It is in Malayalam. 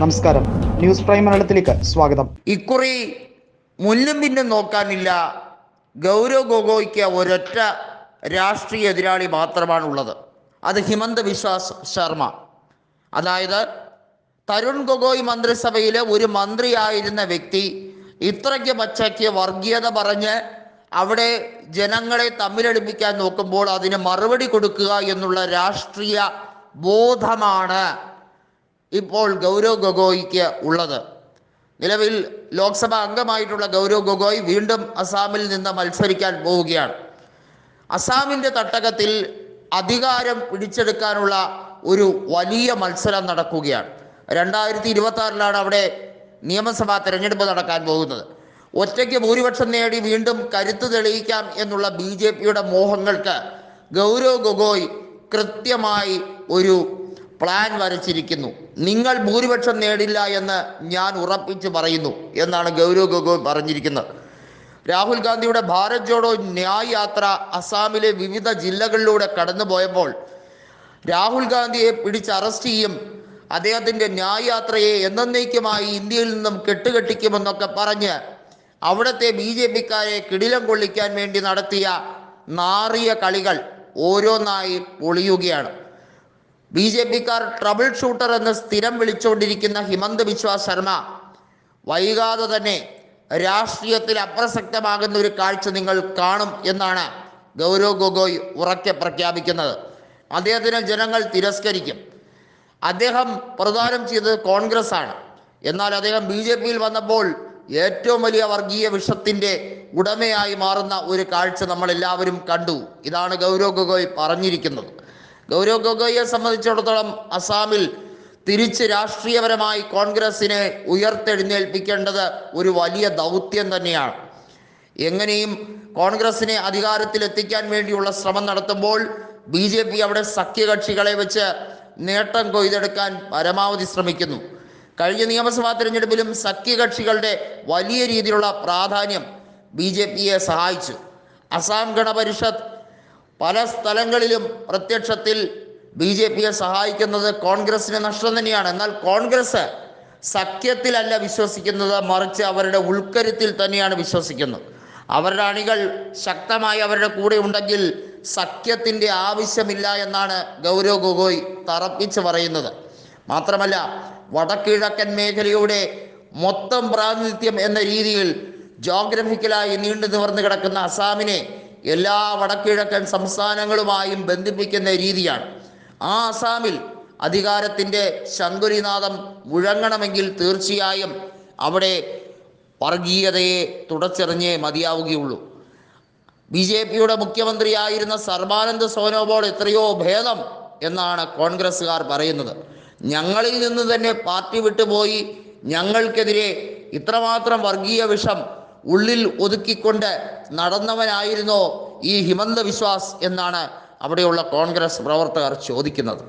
നമസ്കാരം. ന്യൂസ് പ്രൈം മലയാളത്തിലേക്ക് സ്വാഗതം. ഇക്കുറി മുന്നും പിന്നും നോക്കാനില്ല. ഗൗരവ് ഗൊഗോയ്ക്ക് ഒരൊറ്റ രാഷ്ട്രീയ എതിരാളി മാത്രമാണുള്ളത്. അത് ഹിമന്ത വിശ്വാസ് ശർമ്മ. അതായത് തരുൺ ഗൊഗോയ് മന്ത്രിസഭയിലെ ഒരു മന്ത്രിയായിരുന്ന വ്യക്തി ഇത്രയ്ക്ക് പച്ചയ്ക്ക് വർഗീയത പറഞ്ഞ് അവിടെ ജനങ്ങളെ തമ്മിലടിപ്പിക്കാൻ നോക്കുമ്പോൾ അതിന് മറുപടി കൊടുക്കുക എന്നുള്ള രാഷ്ട്രീയ ബോധമാണ് ഇപ്പോൾ ഗൗരവ് ഗൊഗോയ്ക്ക് ഉള്ളത്. നിലവിൽ ലോക്സഭാ അംഗമായിട്ടുള്ള ഗൗരവ് ഗൊഗോയ് വീണ്ടും അസാമിൽ നിന്ന് മത്സരിക്കാൻ പോവുകയാണ്. അസാമിന്റെ തട്ടകത്തിൽ അധികാരം പിടിച്ചെടുക്കാനുള്ള ഒരു വലിയ മത്സരം നടക്കുകയാണ്. രണ്ടായിരത്തി ഇരുപത്തി ആറിലാണ് അവിടെ നിയമസഭാ തെരഞ്ഞെടുപ്പ് നടക്കാൻ പോകുന്നത്. ഒറ്റയ്ക്ക് ഭൂരിപക്ഷം നേടി വീണ്ടും കരുത്ത് തെളിയിക്കാം എന്നുള്ള ബി ജെ പിയുടെ മോഹങ്ങൾക്ക് ഗൗരവ് ഗൊഗോയ് കൃത്യമായി ഒരു പ്ലാൻ വരച്ചിരിക്കുന്നു. നിങ്ങൾ ഭൂരിപക്ഷം നേടില്ല എന്ന് ഞാൻ ഉറപ്പിച്ചു പറയുന്നു എന്നാണ് ഗൗരവ് ഗൊഗോയ് പറഞ്ഞിരിക്കുന്നത്. രാഹുൽ ഗാന്ധിയുടെ ഭാരത് ജോഡോ ന്യായ് യാത്ര അസാമിലെ വിവിധ ജില്ലകളിലൂടെ കടന്നുപോയപ്പോൾ രാഹുൽ ഗാന്ധിയെ പിടിച്ച് അറസ്റ്റ് ചെയ്യും. അദ്ദേഹത്തിന്റെ ന്യായ് യാത്രയെ എന്നേക്കുമായി ഇന്ത്യയിൽ നിന്നും കെട്ടുകെട്ടിക്കുമെന്നൊക്കെ പറഞ്ഞ് അവിടുത്തെ ബി ജെ പിക്കാരെ കിടിലം കൊള്ളിക്കാൻ വേണ്ടി നടത്തിയ നാറിയ കളികൾ ഓരോന്നായി പൊളിയുകയാണ്. ബി ജെ പിക്കാർ ട്രബിൾ ഷൂട്ടർ എന്ന് സ്ഥിരം വിളിച്ചുകൊണ്ടിരിക്കുന്ന ഹിമന്ത് ബിശ്വ ശർമ്മ വൈകാതെ തന്നെ രാഷ്ട്രീയത്തിൽ അപ്രസക്തമാകുന്ന ഒരു കാഴ്ച നിങ്ങൾ കാണും എന്നാണ് ഗൗരവ് ഗൊഗോയ് ഉറക്കെ പ്രഖ്യാപിക്കുന്നത്. അദ്ദേഹത്തിനെ ജനങ്ങൾ തിരസ്കരിക്കും. അദ്ദേഹം പ്രദാനം ചെയ്തത് കോൺഗ്രസ് ആണ് എന്നാൽ അദ്ദേഹം ബി ജെ പിയിൽ വന്നപ്പോൾ ഏറ്റവും വലിയ വർഗീയ വിഷത്തിന്റെ ഉടമയായി മാറുന്ന ഒരു കാഴ്ച നമ്മൾ എല്ലാവരും കണ്ടു. ഇതാണ് ഗൗരവ് ഗൊഗോയ് പറഞ്ഞിരിക്കുന്നത്. ഗൗരവ് ഗൊഗോയെ സംബന്ധിച്ചിടത്തോളം അസാമിൽ തിരിച്ച് രാഷ്ട്രീയപരമായി കോൺഗ്രസിനെ ഉയർത്തെഴുന്നേൽപ്പിക്കേണ്ടത് ഒരു വലിയ ദൗത്യം തന്നെയാണ്. എങ്ങനെയും കോൺഗ്രസിനെ അധികാരത്തിൽ എത്തിക്കാൻ വേണ്ടിയുള്ള ശ്രമം നടത്തുമ്പോൾ ബി ജെ പി അവിടെ സഖ്യകക്ഷികളെ വെച്ച് നേട്ടം കൊയ്തെടുക്കാൻ പരമാവധി ശ്രമിക്കുന്നു. കഴിഞ്ഞ നിയമസഭാ തിരഞ്ഞെടുപ്പിലും സഖ്യകക്ഷികളുടെ വലിയ രീതിയിലുള്ള പ്രാധാന്യം ബി ജെ പിയെ സഹായിച്ചു. അസാം ഗണപരിഷത്ത് പല സ്ഥലങ്ങളിലും പ്രത്യക്ഷത്തിൽ ബി ജെ പിയെ സഹായിക്കുന്നത് കോൺഗ്രസിന് നഷ്ടം തന്നെയാണ്. എന്നാൽ കോൺഗ്രസ് സഖ്യത്തിലല്ല വിശ്വസിക്കുന്നത് മറിച്ച് അവരുടെ ഉൾക്കരുത്തിൽ തന്നെയാണ് വിശ്വസിക്കുന്നത്. അവരുടെ അണികൾ ശക്തമായി അവരുടെ കൂടെ ഉണ്ടെങ്കിൽ സഖ്യത്തിന്റെ ആവശ്യമില്ല എന്നാണ് ഗൗരവ് ഗൊഗോയ് തറപ്പിച്ച് പറയുന്നത്. മാത്രമല്ല വടക്കിഴക്കൻ മേഖലയുടെ മൊത്തം പ്രാതിനിധ്യം എന്ന രീതിയിൽ ജോഗ്രഫിക്കലായി നീണ്ടു നിവർന്നു കിടക്കുന്ന അസാമിനെ എല്ലാ വടക്കിഴക്കൻ സംസ്ഥാനങ്ങളുമായും ബന്ധിപ്പിക്കുന്ന രീതിയാണ്. ആ അസാമിൽ അധികാരത്തിന്റെ ശങ്കുരിനാഥം മുഴങ്ങണമെങ്കിൽ തീർച്ചയായും അവിടെ വർഗീയതയെ തുടച്ചെറിഞ്ഞേ മതിയാവുകയുള്ളൂ. ബി ജെ പിയുടെ മുഖ്യമന്ത്രിയായിരുന്ന സർബാനന്ദ് സോനോബോൾ എത്രയോ ഭേദം എന്നാണ് കോൺഗ്രസ്സുകാർ പറയുന്നത്. ഞങ്ങളിൽ നിന്ന് തന്നെ പാർട്ടി വിട്ടുപോയി. ഞങ്ങൾക്കെതിരെ ഇത്രമാത്രം വർഗീയ വിഷം ഉള്ളിൽ ഒതുക്കിക്കൊണ്ട് നടന്നവനായിരുന്നോ ഈ ഹിമന്ത വിശ്വാസ് എന്നാണ് അവിടെയുള്ള കോൺഗ്രസ് പ്രവർത്തകർ ചോദിക്കുന്നത്.